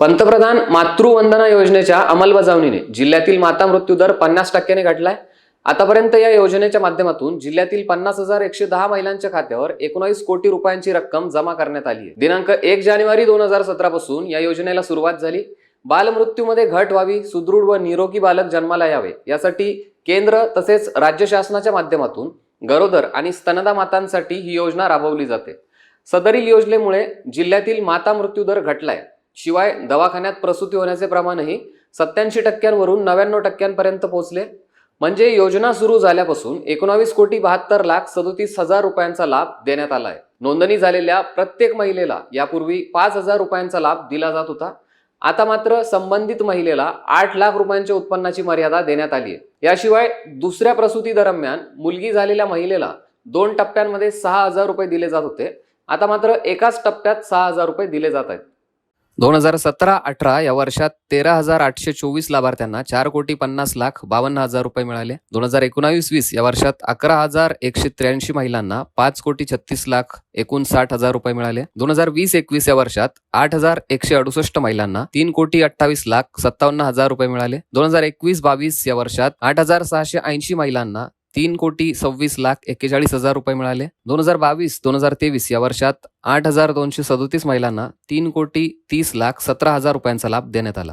पंतप्रधान मातृवंदना योजनेच्या अंमलबजावणीने जिल्ह्यातील माता मृत्यू दर पन्नास टक्क्याने घटलाय. आतापर्यंत या योजनेच्या माध्यमातून जिल्ह्यातील पन्नास हजार एकशे दहा महिलांच्या खात्यावर एकोणावीस कोटी रुपयांची रक्कम जमा करण्यात आली आहे दिनांक एक जानेवारी दोन हजार सतरा पासून या योजनेला सुरुवात झाली. बालमृत्यूमध्ये घट व्हावी सुदृढ व निरोगी बालक जन्माला यावे यासाठी केंद्र तसेच राज्य शासनाच्या माध्यमातून गरोदर आणि स्तनदा मातांसाठी ही योजना राबवली जाते. सदरील योजनेमुळे जिल्ह्यातील माता मृत्यू दर घटलाय. शिवाय दवाखान्यात प्रसूती होण्याचे प्रमाणही सत्याऐंशी टक्क्यांवरून नव्याण्णव टक्क्यांपर्यंत पोहोचले. म्हणजे योजना सुरू झाल्यापासून एकोणावीस कोटी बहात्तर लाख सदोतीस हजार रुपयांचा लाभ देण्यात आला आहे. नोंदणी झालेल्या प्रत्येक महिलेला यापूर्वी पाच हजार रुपयांचा लाभ दिला जात होता. आता मात्र संबंधित महिलेला आठ लाख रुपयांच्या उत्पन्नाची मर्यादा देण्यात आली आहे. याशिवाय दुसऱ्या प्रसूती दरम्यान मुलगी झालेल्या महिलेला दोन टप्प्यांमध्ये सहा हजार रुपये दिले जात होते. आता मात्र एकाच टप्प्यात सहा हजार रुपये दिले जात आहेत. दोन हजार सतरा अठरा या वर्षात तेरा हजार आठशे चोवीस लाभार्थ्यांना चार कोटी पन्नास लाख बावन्न हजार रुपये मिळाले. दोन हजार एकोणावीस वीस या वर्षात अकरा हजार एकशे त्र्याऐंशी महिलांना पाच कोटी छत्तीस लाख एकूण साठ हजार रुपये मिळाले. दोन हजार वीस एकवीस या वर्षात आठ हजार एकशे अडुसष्ट महिलांना तीन कोटी अठ्ठावीस लाख सत्तावन्न हजार रुपये मिळाले. दोन हजार एकवीस बावीस या वर्षात आठ हजार सहाशे ऐंशी महिलांना तीन कोटी सव्वीस लाख एक्केचाळीस हजार रुपये मिळाले. दोन हजार बावीस दोन हजार तेवीस या वर्षात आठ हजार दोनशे सदोतीस महिलांना तीन कोटी तीस लाख सतरा हजार रुपयांचा लाभ देण्यात आला.